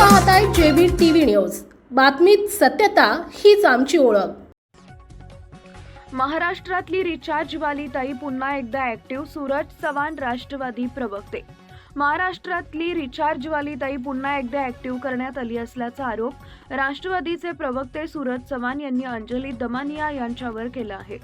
पाहत आहे JB TV news. बातमीत सत्यता हीच आमची ओळख. महाराष्ट्रातली रिचार्जवाली ताई पुन्हा एकदा ऍक्टिव्ह सूरज चव्हाण राष्ट्रवादी प्रवक्ते. महाराष्ट्रातली रिचार्जवाली ताई पुन्हा एकदा ऍक्टिव्ह करण्यात आली असल्याचा आरोप राष्ट्रवादीचे प्रवक्ते सूरज चव्हाण यांनी अंजली दमानिया यांच्यावर केला आहे.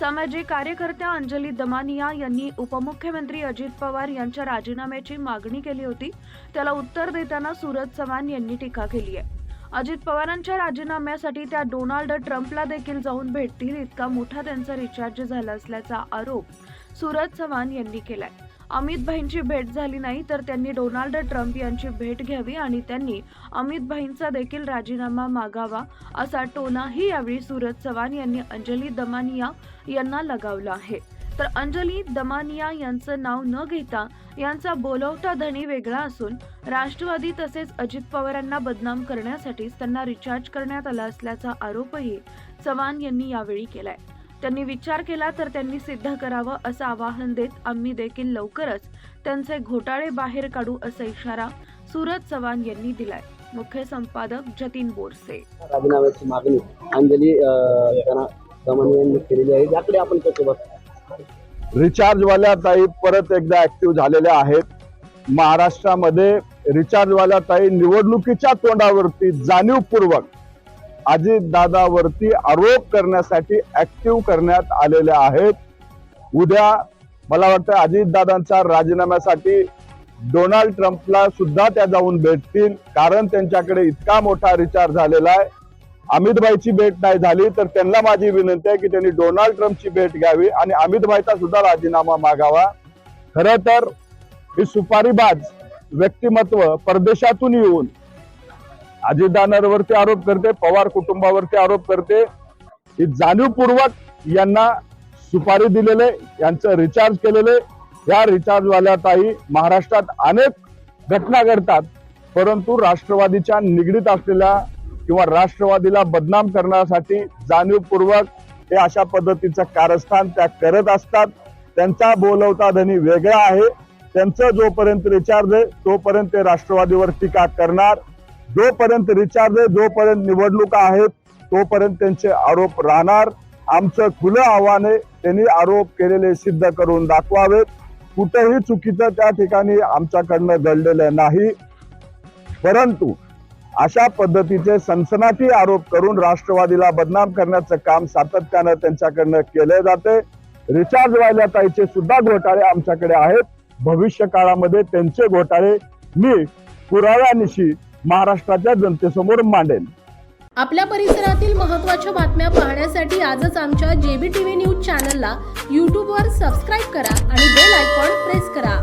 सामाजिक कार्यकर्त्या अंजली दमानिया यांनी उपमुख्यमंत्री अजित पवार यांच्या राजीनाम्याची मागणी केली होती. त्याला उत्तर देताना सूरज चव्हाण यांनी टीका केली आहे. अजित पवारांच्या राजीनाम्यासाठी त्या डोनाल्ड ट्रम्पला देखील जाऊन भेटतील इतका मोठा त्यांचा रिचार्ज झाला असल्याचा आरोप सूरज चव्हाण यांनी केलाय. अमित भाईंची भेट झाली नाही तर त्यांनी डोनाल्ड ट्रम्प यांची भेट घ्यावी आणि त्यांनी अमित भाईंचा देखील राजीनामा मागावा असा टोलाही यावेळी सूरज चव्हाण यांनी अंजली दमानिया यांना लगावला आहे. तर अंजली दमानिया यांचं नाव न घेता यांचा बोलवता धनी वेगळा असून राष्ट्रवादी तसेच अजित पवारांना बदनाम करण्यासाठीच त्यांना रिचार्ज करण्यात आला असल्याचा आरोपही चव्हाण यांनी यावेळी केलाय. त्यांनी विचार केला तर त्यांनी सिद्ध करावं असं आवाहन देत आम्ही देखील लवकरच त्यांचे घोटाळे बाहेर काढू असा इशारा सूरज चव्हाण यांनी दिलाय. मुख्य संपादक जतीन बोरसे. राजीनाम्याची मागणी अंजली यांनी केलेली आहे. याकडे आपण कसे बघतो? रिचार्जवाल्या ताई परत एकदा ऍक्टिव्ह झालेल्या आहेत. महाराष्ट्रामध्ये रिचार्जवाल्या ताई निवडणुकीच्या तोंडावरती जाणीवपूर्वक अजितदादावरती आरोप करण्यासाठी ऍक्टिव्ह करण्यात आलेल्या आहेत. उद्या मला वाटतं अजितदादांच्या राजीनाम्यासाठी डोनाल्ड ट्रम्पला सुद्धा त्या जाऊन भेटतील कारण त्यांच्याकडे इतका मोठा रिचार्ज झालेला आहे. अमितभाईची भेट नाही झाली तर त्यांना माझी विनंती आहे की त्यांनी डोनाल्ड ट्रम्पची भेट घ्यावी आणि अमितभाईचा सुद्धा राजीनामा मागावा. खरं तर ही सुपारीबाज व्यक्तिमत्व परदेशातून येऊन अजितदादांवरती आरोप करते पवार कुटुंबावरती आरोप करते. ही जाणीवपूर्वक यांना सुपारी दिलेले यांचं रिचार्ज केलेले. या रिचार्जवाल्या ताई महाराष्ट्रात अनेक घटना घडतात. परंतु राष्ट्रवादीच्या निगडीत असलेल्या किंवा राष्ट्रवादीला बदनाम करण्यासाठी जाणीवपूर्वक हे अशा पद्धतीचं कारस्थान त्या करत असतात. त्यांचा बोलवता धनी वेगळा आहे. त्यांचं जोपर्यंत रिचार्ज आहे तोपर्यंत ते राष्ट्रवादीवर टीका करणार. जोपर्यंत रिचार्ज आहे जोपर्यंत निवडणुका आहेत तोपर्यंत त्यांचे आरोप राहणार. आमचं खुलं आव्हान आहे त्यांनी आरोप केलेले सिद्ध करून दाखवावेत. कुठेही चुकीचं त्या ठिकाणी आमच्याकडनं घडलेलं नाही. परंतु अशा पद्धतीचे सनसनाटी आरोप करून राष्ट्रवादीला बदनाम करण्याचं काम सातत्यानं त्यांच्याकडनं केलं जाते. रिचार्ज व्हायला ताईचे सुद्धा घोटाळे आमच्याकडे आहेत. भविष्य काळामध्ये त्यांचे घोटाळे मी पुराव्यानिशी महाराष्ट्राच्या जनतेसमोर मांडेल. आपल्या परिसरातील महत्त्वाच्या बातम्या पाहण्यासाठी आजच आमच्या जेबी टीव्ही न्यूज चॅनलला यूट्यूबवर सबस्क्राईब करा आणि बेल आयकॉन प्रेस करा.